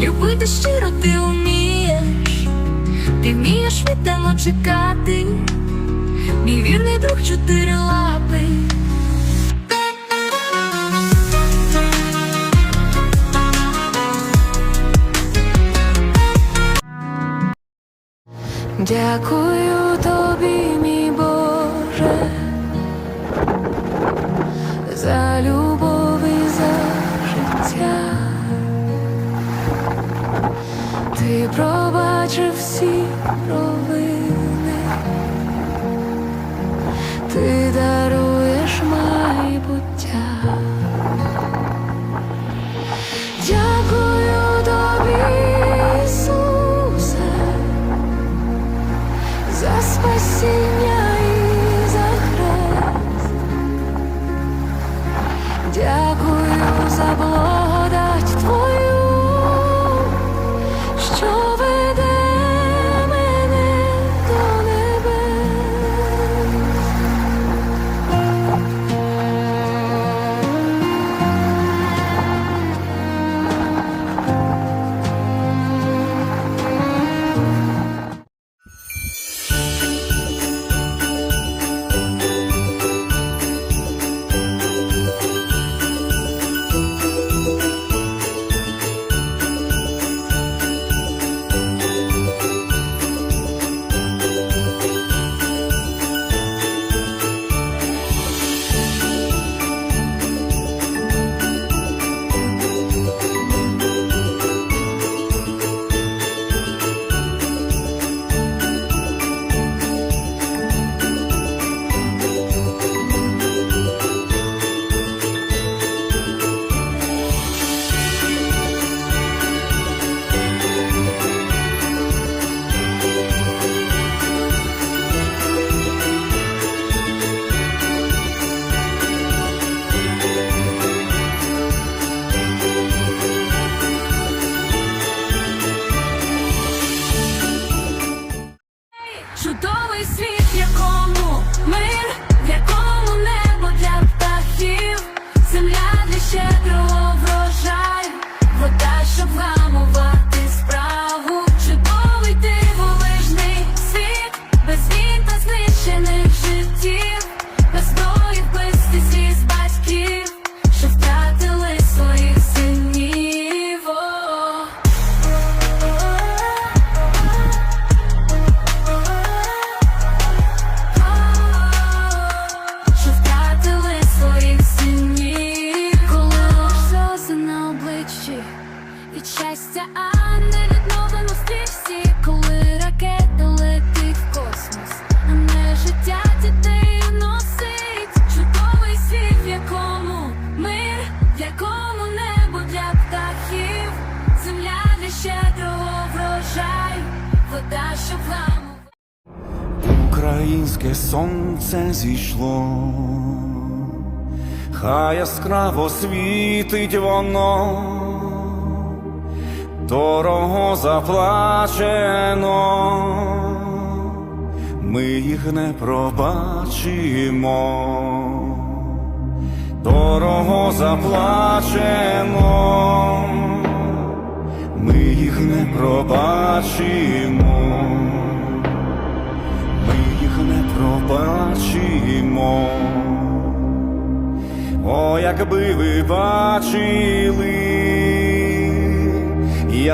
любити щиро ти вмієш, ти вмієш віддано чекати, мій вірний друг чотирилапий. Дякую тобі, мій Боже, за любов Пробачив всі провини, ти даруєш майбуття. Дякую тобі, спасіння і за хрест. Дякую за благодать Твою, Чудовий світ, в якому мир, в якому небо для птахів, земля для щедрого щастя, а не відновлено стрічці, коли ракета летить в космос, а не життя дітей носить чудовий світ, в якому мир, в якому небо для птахів, земля для щедрого врожаю, вода, що вламу. Українське сонце зійшло, хай яскраво світить воно, дорого заплачено, ми їх не пробачимо, дорого заплачено, ми їх не пробачимо. Ми їх не пробачимо. О, якби ви бачили,